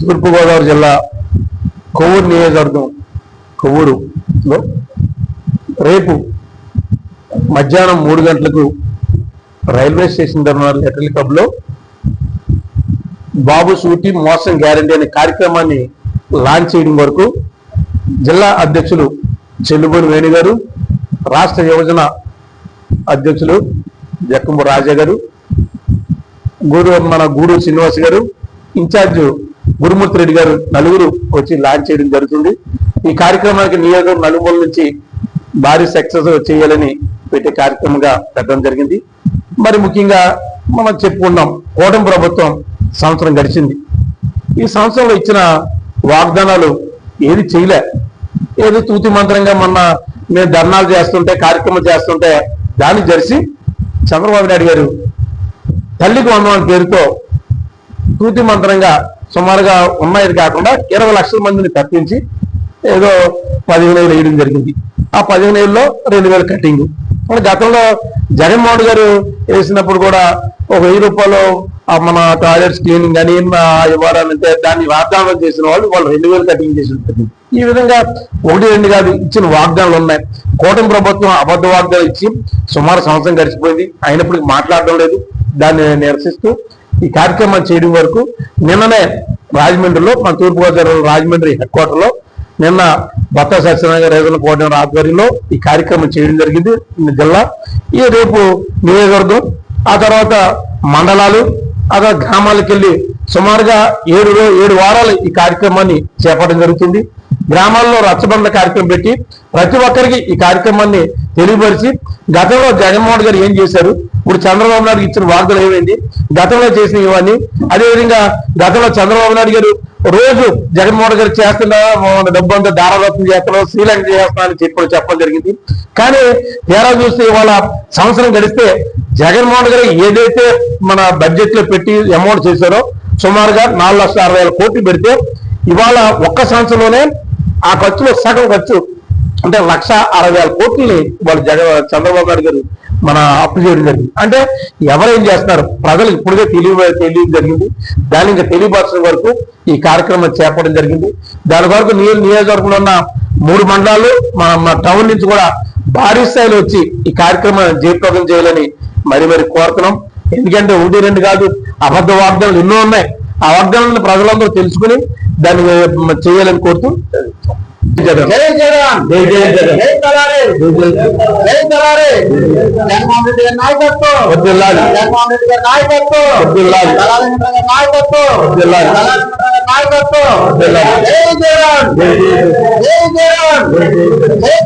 తూర్పుగోదావరి జిల్లా కొవ్వూరు నియోజకవర్గం కొవ్వూరులో రేపు మధ్యాహ్నం మూడు గంటలకు రైల్వే స్టేషన్ టెర్మినల్ ఎటల్ క్లబ్లో బాబు సూటి మోసం గ్యారంటీ అనే కార్యక్రమాన్ని లాంచ్ చేయడం వరకు జిల్లా అధ్యక్షులు చెల్లుబోని వేణు గారు రాష్ట్ర యువజన అధ్యక్షులు జక్కంబు రాజా గారు గూడూరు మన గూడూరు శ్రీనివాస్ గారు ఇన్ఛార్జ్ గురుమూర్తి రెడ్డి గారు నలుగురు వచ్చి లాంచ్ చేయడం జరుగుతుంది. ఈ కార్యక్రమానికి నియోజకవర్గం నలుమూల నుంచి భారీ సక్సెస్ చేయాలని పెట్టే కార్యక్రమంగా పెట్టడం జరిగింది. మరి ముఖ్యంగా మనం చెప్పుకున్నాం కూటమి ప్రభుత్వం సంవత్సరం గడిచింది. ఈ సంవత్సరంలో ఇచ్చిన వాగ్దానాలు ఏది చేయలే. ఏదో తూతి మంత్రంగా మొన్న మేము ధర్నాలు చేస్తుంటే కార్యక్రమం చేస్తుంటే దాన్ని జరిసి చంద్రబాబు నాయుడు గారు తల్లికి వందనం పేరుతో తూతి మంత్రంగా సుమారుగా ఉన్నది కాకుండా ఇరవై లక్షల మందిని తప్పించి ఏదో పదిహేను వేలు వేయడం జరిగింది. ఆ పదిహేను వేలలో రెండు వేలు కటింగ్ మన గతంలో జగన్మోహన్ గారు వేసినప్పుడు కూడా ఒక వెయ్యి రూపాయలు ఆ మన టాయిలెట్స్ క్లీనింగ్ అని ఆ ఇవ్వాలంటే దాన్ని వాగ్దానం చేసిన వాళ్ళు వాళ్ళు రెండు వేలు కటింగ్ చేసి ఉంటుంది ఈ విధంగా ఒకటి రెండు కాదు ఇచ్చిన వాగ్దానాలు ఉన్నాయి. కూటమి ప్రభుత్వం అబద్ధ వాగ్దానాలు ఇచ్చి సుమారు సంవత్సరం గడిచిపోయింది. అయినప్పటికీ మాట్లాడడం లేదు. దాన్ని నిరసిస్తూ ఈ కార్యక్రమం చేయడం వరకు నిన్ననే రాజమండ్రిలో మన తూర్పుగోదావరి రాజమండ్రి హెడ్ క్వార్టర్లో నిన్న భర్త సత్యనారాయణ రైతుల ఏదైనా కోఆర్డినేటర్ ఆధ్వర్యంలో ఈ కార్యక్రమం చేయడం జరిగింది. జిల్లా. ఈ రేపు నియోజకవర్గం ఆ తర్వాత మండలాలు ఆ తర్వాత గ్రామాలకు వెళ్ళి సుమారుగా ఏడు ఏడు వారాలు ఈ కార్యక్రమాన్ని చేపట్టడం జరుగుతుంది. గ్రామాల్లో రచ్చబండ కార్యక్రమం పెట్టి ప్రతి ఒక్కరికి ఈ కార్యక్రమాన్ని తెలియపరిచి గతంలో జగన్మోహన్ గారు ఏం చేశారు? ఇప్పుడు చంద్రబాబు నాయుడు ఇచ్చిన వార్తలు ఏమైంది? గతంలో చేసిన ఇవన్నీ. అదేవిధంగా గతంలో చంద్రబాబు నాయుడు గారు రోజు జగన్మోహన్ గారు చేస్తున్న డబ్బు అంతా దారాదత్తం చేస్తున్నాం శ్రీలంక చేస్తున్నా అని చెప్పి చెప్పడం జరిగింది. కానీ తీరా చూస్తే ఇవాళ సంవత్సరం గడిస్తే జగన్మోహన్ గారు ఏదైతే మన బడ్జెట్లో పెట్టి అమౌంట్ చేశారో సుమారుగా నాలుగు లక్షల అరవై వేల కోట్లు పెడితే ఇవాళ ఒక్క సంవత్సరంలోనే ఆ ఖర్చులో సగం ఖర్చు అంటే లక్ష అరవై వేల కోట్లని వాళ్ళు జగన్ చంద్రబాబు నాయుడు గారు మన అప్పు చేయడం జరిగింది. అంటే ఎవరేం చేస్తున్నారు? ప్రజలకు ఇప్పుడుగా తెలియ తెలియడం జరిగింది. దాన్ని ఇంకా తెలియపరచడం వరకు ఈ కార్యక్రమం చేపట్టడం జరిగింది. దాని వరకు నియో నియోజకవర్గంలో ఉన్న మూడు మండలాలు మన టౌన్ నుంచి కూడా భారీ స్థాయిలో వచ్చి ఈ కార్యక్రమాన్ని జయప్రదం చేయాలని మరి మరి కోరుతున్నాం. ఎందుకంటే ఒకటి రెండు కాదు అబద్ధ వాగ్దానాలు ఎన్నో ఉన్నాయి. ఆ వాగ్దానాలను ప్రజలందరూ తెలుసుకుని దాన్ని చేయాలని కోరుతూ జై జగన్ జై జగన్. జై తలారి జై జై. జగన్మోహన్ రెడ్డి గారి నాయకత్వం జగన్మోహన్ రెడ్డి గారి నాయకత్వం గారి నాయకత్వం నాయకత్వం జై జగన్ జై జగన్. జై